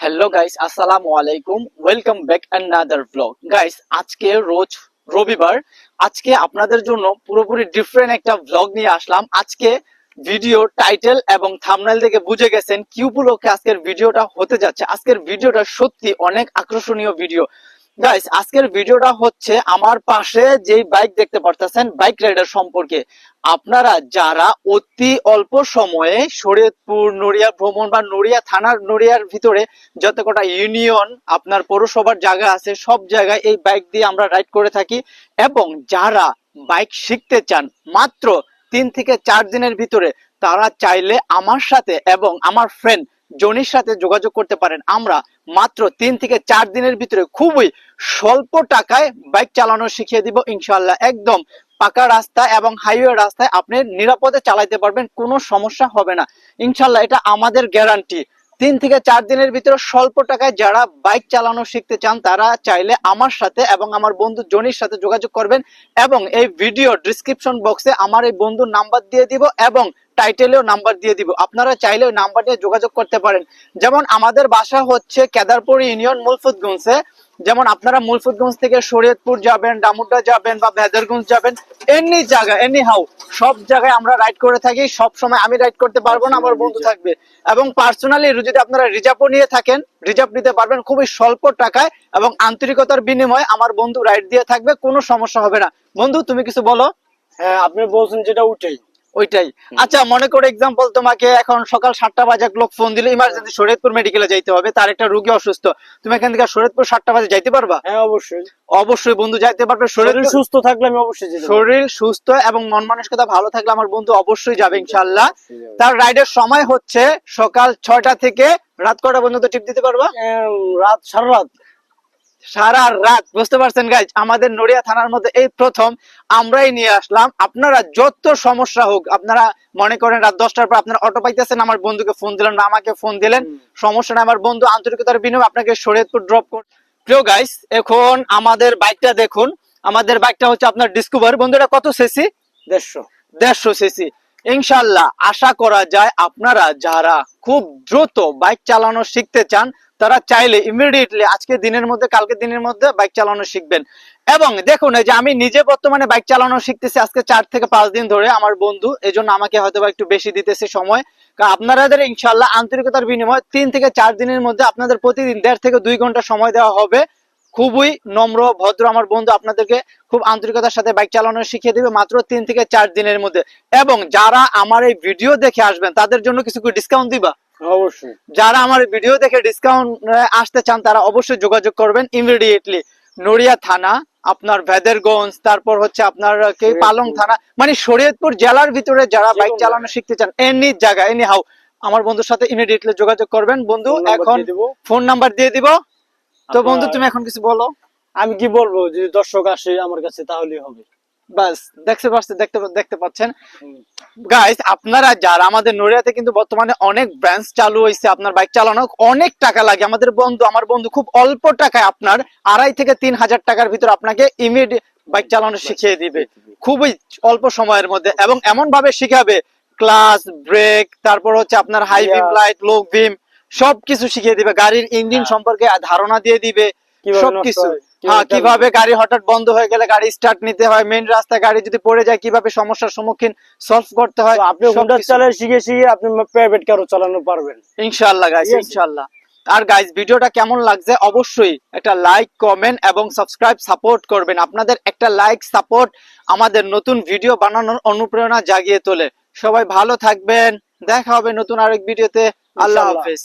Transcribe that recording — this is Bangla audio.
হ্যালো গাইস আসসালামু আলাইকুম welcome back another blog guys আজকে রোজ রবিবার। আজকে আপনাদের জন্য পুরোপুরি ডিফারেন্ট একটা ব্লগ নিয়ে আসলাম। আজকে ভিডিও টাইটেল এবং থামনাইল থেকে বুঝে গেছেন কি উপলক্ষে আজকের ভিডিওটা হতে যাচ্ছে। আজকের ভিডিওটা সত্যি অনেক আকর্ষণীয় ভিডিও গাইস আজকের ভিডিওটা হচ্ছে আমার পাশে যেই বাইক দেখতে পারতেছেন, বাইক রাইডার সম্পর্কে। আপনারা যারা অতি অল্প সময়ে শরীয়তপুর নড়িয়া ভ্রমণ বা নড়িয়া থানার নড়িয়ার ভিতরে যত কটা ইউনিয়ন, আপনার পৌরসভার জায়গা আছে, সব জায়গায় এই বাইক দিয়ে আমরা রাইড করে থাকি। এবং যারা বাইক শিখতে চান, মাত্র তিন থেকে চার দিনের ভিতরে, তারা চাইলে আমার সাথে এবং আমার ফ্রেন্ড জনির সাথে যোগাযোগ করতে পারেন। আমরা মাত্র তিন থেকে চার দিনের ভিতরে খুবই স্বল্প টাকায় বাইক চালানো শিখিয়ে দিব। ইনশাল্লাহ একদম পাকা রাস্তা এবং হাইওয়ে রাস্তায় আপনি নিরাপদে চালাইতে পারবেন, কোনো সমস্যা হবে না। ইনশাল্লাহ এটা আমাদের গ্যারান্টি তিন থেকে চার দিনের ভিতরে স্বল্প টাকায় যারা বাইক চালানো শিখতে চান, তারা চাইলে আমার সাথে এবং আমার বন্ধু জনির সাথে যোগাযোগ করবেন এবং এই ভিডিও ডিসক্রিপশন বক্সে আমার এই বন্ধুর নাম্বার দিয়ে দিব এবং টাইটেলেও নাম্বার দিয়ে দিব। আপনারা চাইলে ওই নাম্বার নিয়ে যোগাযোগ করতে পারেন। যেমন আমাদের বাসা হচ্ছে কেদারপুর ইউনিয়ন মুলফুতগঞ্জে যেমন আপনারা মুলফুদগঞ্জ থেকে শরীয়তপুর যাবেন ডামুড্ডা যাবেন বা ভেদারগঞ্জ যাবেন, এমনি জায়গা, এমনি হাউ, সব জায়গায় আমরা রাইড করে থাকি সব সময় আমি রাইড করতে পারব না, আমার বন্ধু থাকবে। এবং পার্সোনালি যদি আপনারা রিজার্ভও নিয়ে থাকেন, রিজার্ভ নিতে পারবেন খুবই স্বল্প টাকায় এবং আন্তরিকতার বিনিময়ে আমার বন্ধু রাইড দিয়ে থাকবে, কোনো সমস্যা হবে না। বন্ধু, তুমি কিছু বলো? হ্যাঁ আপনি বলছেন যেটা উঠেই। ওইটাই। আচ্ছা মনে করো এক্সাম্পল তোমাকে এখন সকাল সাতটা বাজে লোক ফোন দিলে ইমার্জেন্সি শরীয়তপুর মেডিকেলে যাইতে হবে তার একটা রুগী অসুস্থ। তুমি এখান থেকে শরীয়তপুর সাতটা বাজে যাইতে পারবা? হ্যাঁ অবশ্যই। অবশ্যই বন্ধু যাইতে পারবে। শরীর সুস্থ থাকলে আমি অবশ্যই শরীর সুস্থ এবং মন মানসিকতা ভালো থাকলে আমার বন্ধু অবশ্যই যাবে যাব। তার রাইডের সময় হচ্ছে সকাল ছয়টা থেকে রাত কটা পর্যন্ত টিপ দিতে পারবা? রাত সারা রাত। সারা রাত বুঝতে পারছেন গাইজ আমাদের নড়িয়া থানার মধ্যে এই প্রথম আমরাই নিয়ে আসলাম। আপনারা যত সমস্যা হোক আপনারা মনে করেন রাত দশটার পর আপনারা অটো পাইতেছেন আমার বন্ধুকে ফোন দিলেন না আমাকে ফোন দিলেন সমস্যা নাই আমার বন্ধু আন্তরিকতার বিনিময়ে আপনাকে শরীয়তপুর ড্রপ কর প্রিয় গাইস এখন আমাদের বাইকটা দেখুন। আমাদের বাইকটা হচ্ছে আপনার ডিসকভার বন্ধুরা কত সিসি দেড়শো। দেড়শো সিসি ইনশাল্লাহ আশা করা যায় আপনারা যারা খুব দ্রুত বাইক চালানো শিখতে চান, তারা চাইলে ইমিডিয়েটলি আজকে দিনের মধ্যে, কালকে দিনের মধ্যে বাইক চালানো শিখবেন। এবং দেখুন, এই যে আমি নিজে বর্তমানে বাইক চালানো শিখতেছি, আজকে চার থেকে পাঁচ দিন ধরে আমার বন্ধু এই জন্য আমাকে হয়তো একটু বেশি দিতেছে সময়। আপনাদের ইনশাল্লাহ আন্তরিকতার বিনিময়ে তিন থেকে চার দিনের মধ্যে আপনাদের প্রতিদিন দেড় থেকে দুই ঘণ্টা সময় দেওয়া হবে। খুবই নম্র ভদ্র আমার বন্ধু আপনাদেরকে খুব আন্তরিকতার সাথে বাইক চালানো শিখিয়ে দিবে মাত্র তিন থেকে চার দিনের মধ্যে। এবং যারা আমার এই ভিডিও দেখে আসবেন তাদের জন্য কিছু ডিসকাউন্ট দিবা? অবশ্যই। যারা আমার ভিডিও দেখে ডিসকাউন্ট আসতে চান তারা অবশ্যই যোগাযোগ করবেন ইমিডিয়েটলি নড়িয়া থানা আপনার ভেদেরগঞ্জ তারপর হচ্ছে আপনার কে পালং থানা মানে শরীয়তপুর জেলার ভিতরে যারা বাইক চালানো শিখতে চান এনি জায়গা এনি হাউ আমার বন্ধুর সাথে ইমিডিয়েটলি যোগাযোগ করবেন। বন্ধু এখন ফোন নাম্বার দিয়ে দিব। তো বন্ধু তুমি এখন কিছু বলো? আমি কি বলব যদি দর্শক আসে আমার কাছে তাহলেই হবে। বাস দেখতে পাচ্ছেন দেখতে দেখতে পাচ্ছেন। গাইস আপনারা যারা আমাদের নড়িয়াতে কিন্তু বর্তমানে অনেক ব্রাঞ্চ চালু হয়েছে আপনার বাইক চালানো অনেক টাকা লাগে। আমাদের বন্ধু আমার বন্ধু খুব অল্প টাকায় আপনার আড়াই থেকে তিন হাজার টাকার ভিতর আপনাকে ইমিডিয়েট বাইক চালানো শিখিয়ে দিবে। খুবই অল্প সময়ের মধ্যে। এবং এমন ভাবে শিখাবে ক্লাস ব্রেক তারপর হচ্ছে আপনার high beam light low beam সবকিছু শিখিয়ে দিবে গাড়ির ইঞ্জিন হ্যাঁ। সম্পর্কে ধারণা দিয়ে দিবে সবকিছু। হ্যাঁ কীভাবে গাড়ি হঠাৎ বন্ধ হয়ে গেলে গাড়ি স্টার্ট নিতে হয় মেইন রাস্তায় গাড়ি যদি পড়ে যায় কীভাবে সমস্যার সম্মুখীন সলভ করতে হয় আপনি হুন্ডা। চালায় শিখে শিখে আপনি প্রাইভেট কারও চালানো পারবেন। ইনশাআল্লাহ গাইস ইনশাআল্লাহ। আর গাইস ভিডিওটা কেমন লাগছে? অবশ্যই একটা লাইক কমেন্ট এবং সাবস্ক্রাইব সাপোর্ট করবেন। আপনাদের একটা লাইক সাপোর্ট আমাদের নতুন ভিডিও বানানোর অনুপ্রেরণা জাগিয়ে তোলে। সবাই ভালো থাকবেন। দেখা হবে নতুন আরেক ভিডিওতে আল্লাহ। হাফেজ।